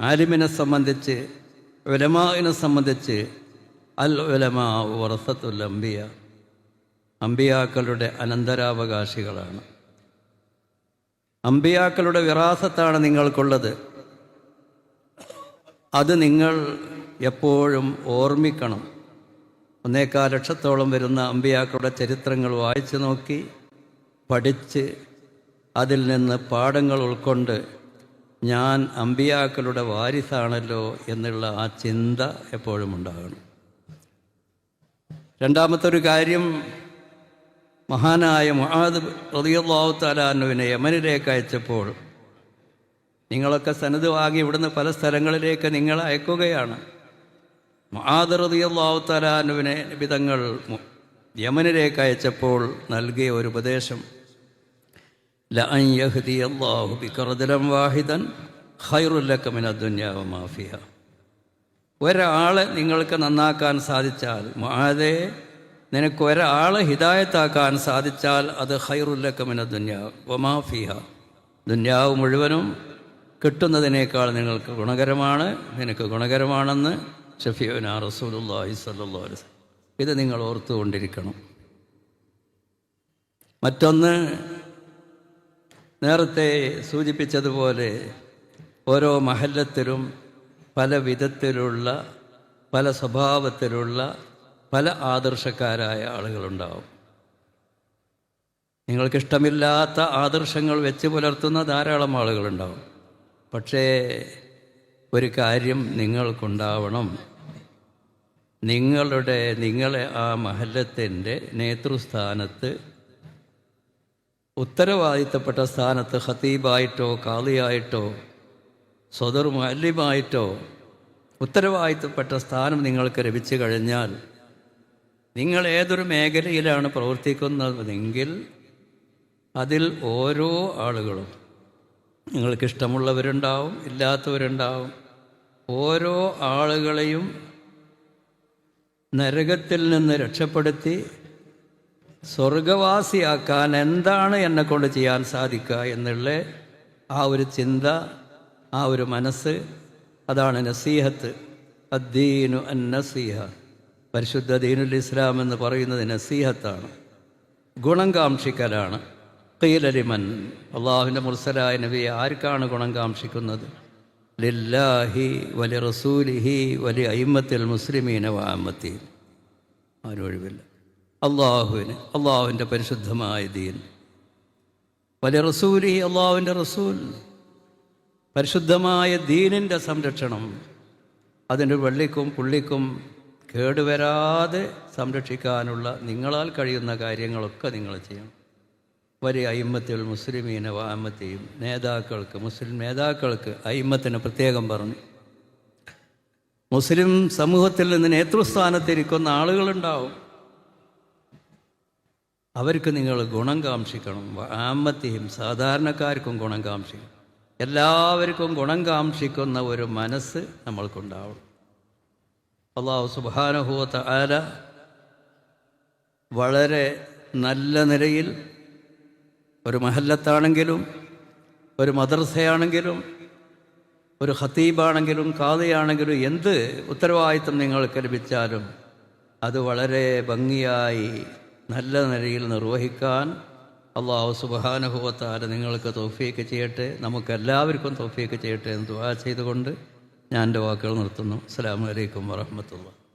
ആലിമിനെ സംബന്ധിച്ച് ഉലമാവിനെ സംബന്ധിച്ച് അൽ ഉലമാ വറസത്തുൽ അംബിയ. അമ്പിയാക്കളുടെ അനന്തരാവകാശികളാണ്. അമ്പിയാക്കളുടെ വിറാസത്താണ് നിങ്ങൾക്കുള്ളത്. അത് നിങ്ങൾ എപ്പോഴും ഓർമ്മിക്കണം. ഒന്നേക്കാൽ ലക്ഷത്തോളം വരുന്ന അമ്പിയാക്കളുടെ ചരിത്രങ്ങൾ വായിച്ചു നോക്കി പഠിച്ച് അതിൽ നിന്ന് പാഠങ്ങൾ ഉൾക്കൊണ്ട് ഞാൻ അമ്പിയാക്കളുടെ വാരിസാണല്ലോ എന്നുള്ള ആ ചിന്ത എപ്പോഴും ഉണ്ടാകണം. രണ്ടാമത്തെ ഒരു കാര്യം മഹാനായ മഹാദ് റതിയല്ലാഹു താലാനുവിനെ യമനിലേക്ക് അയച്ചപ്പോൾ നിങ്ങളൊക്കെ സനത് വാങ്ങി ഇവിടുന്ന് പല സ്ഥലങ്ങളിലേക്ക് നിങ്ങൾ അയക്കുകയാണ്. മഹാദ് റതിയല്ലാഹു താലാനുവിനെ വിധങ്ങൾ യമനിലേക്ക് അയച്ചപ്പോൾ നൽകിയ ഒരു ഉപദേശം. ലഅൻ യഹ്ദി അല്ലാഹു ബികർദലം വാഹിദൻ ഖൈറുല്ലക മിന ദുനിയാവ മാഫിയ ഒരാളെ നിങ്ങൾക്ക് നന്നാക്കാൻ സാധിച്ചാൽ മാതെ നിനക്ക് ഒരാളെ ഹിതായത്താക്കാൻ സാധിച്ചാൽ അത് ഖൈറുല്ലക്കമിന ദുന്യാവ് വമാഫിഹ ദുന്യാവ് മുഴുവനും കിട്ടുന്നതിനേക്കാൾ നിങ്ങൾക്ക് ഗുണകരമാണ് നിനക്ക് ഗുണകരമാണെന്ന് ഷഫീന റസൂലുല്ലാഹി വസല്ലം. ഇത് നിങ്ങൾ ഓർത്തുകൊണ്ടിരിക്കണം. മറ്റൊന്ന് നേരത്തെ സൂചിപ്പിച്ചതുപോലെ ഓരോ മഹല്ലത്തിലും പല വിധത്തിലുള്ള പല സ്വഭാവത്തിലുള്ള പല ആദർശക്കാരായ ആളുകളുണ്ടാവും. നിങ്ങൾക്കിഷ്ടമില്ലാത്ത ആദർശങ്ങൾ വെച്ച് പുലർത്തുന്ന ധാരാളം ആളുകളുണ്ടാവും. പക്ഷേ ഒരു കാര്യം നിങ്ങൾക്കുണ്ടാവണം. നിങ്ങളുടെ നിങ്ങളെ ആ മഹല്ലത്തിന്റെ നേതൃസ്ഥാനത്ത് ഉത്തരവാദിത്തപ്പെട്ട സ്ഥാനത്ത് ഖത്തീബായിട്ടോ കാളിയായിട്ടോ സ്വതർ മല്യമായിട്ടോ ഉത്തരവാദിത്തപ്പെട്ട സ്ഥാനം നിങ്ങൾക്ക് ലഭിച്ചു കഴിഞ്ഞാൽ നിങ്ങൾ ഏതൊരു മേഖലയിലാണ് പ്രവർത്തിക്കുന്നതെങ്കിൽ അതിൽ ഓരോ ആളുകളും നിങ്ങൾക്കിഷ്ടമുള്ളവരുണ്ടാവും ഇല്ലാത്തവരുണ്ടാവും. ഓരോ ആളുകളെയും നരകത്തിൽ നിന്ന് രക്ഷപ്പെടുത്തി സ്വർഗവാസിയാക്കാൻ എന്താണ് എന്നെ കൊണ്ട് ചെയ്യാൻ സാധിക്കുക എന്നുള്ള ആ ഒരു ചിന്ത ആ ഒരു മനസ്സ് അതാണ് നസീഹത്ത്. അദ്ദീനു അൻ നസീഹ. പരിശുദ്ധ ദീനുൽ ഇസ്ലാം എന്ന് പറയുന്നത് നസീഹത്താണ്. ഗുണം കാക്ഷിക്കലാണ്. കീലലിമൻ അള്ളാഹുവിന്റെ മുർസലായ നബി ആർക്കാണ് ഗുണം കാക്ഷിക്കുന്നത്? ലില്ലാഹി വലി റസൂലിഹി വലി അയിമത്തിൽ മുസ്ലിമീന വാമത്തി ആരൊഴിവില്ല അള്ളാഹുവിന് അള്ളാഹുവിന്റെ പരിശുദ്ധമായ ദീൻ. വലിയ റസൂലി അള്ളാഹുവിന്റെ റസൂൽ. പരിശുദ്ധമായ ദീനിന്റെ സംരക്ഷണം. അതിന്റെ വെള്ളിക്കും പുള്ളിക്കും കേടുവരാതെ സംരക്ഷിക്കാനുള്ള നിങ്ങളാൽ കഴിയുന്ന കാര്യങ്ങളൊക്കെ നിങ്ങൾ ചെയ്യണം. വലിയ അയിമത്തിൽ മുസ്ലിമീന വാമത്തെയും നേതാക്കൾക്ക് മുസ്ലിം നേതാക്കൾക്ക് അയിമ്മത്തിന് പ്രത്യേകം പറഞ്ഞു. മുസ്ലിം സമൂഹത്തിൽ നിന്ന് നേതൃസ്ഥാനത്തിരിക്കുന്ന ആളുകളുണ്ടാവും. അവർക്ക് നിങ്ങൾ ഗുണം കാക്ഷിക്കണം. ആമത്തെയും സാധാരണക്കാർക്കും ഗുണം കാക്ഷിക്കണം. എല്ലാവർക്കും ഗുണം കാക്ഷിക്കുന്ന ഒരു മനസ്സ് നമ്മൾക്കുണ്ടാവും അള്ളാഹു സുബാനുഭൂത്ത ആല വളരെ നല്ല നിലയിൽ ഒരു മഹല്ലത്താണെങ്കിലും ഒരു മദ്രസയാണെങ്കിലും ഒരു ഹത്തീബാണെങ്കിലും കാതയാണെങ്കിലും എന്ത് ഉത്തരവാദിത്വം നിങ്ങൾക്ക് ലഭിച്ചാലും അത് വളരെ ഭംഗിയായി നല്ല നിലയിൽ നിർവഹിക്കാൻ അള്ളാഹു സുബാനുഭവത്താൽ നിങ്ങൾക്ക് തോഫിയൊക്കെ ചെയ്യട്ടെ. നമുക്കെല്ലാവർക്കും തോഫിയൊക്കെ ചെയ്യട്ടെ എന്ന് ദുആ ചെയ്തുകൊണ്ട് ഞാൻ എന്റെ വാക്കുകൾ നിർത്തുന്നു. അസ്സാം വലൈക്കും വറഹമത്തുള്ള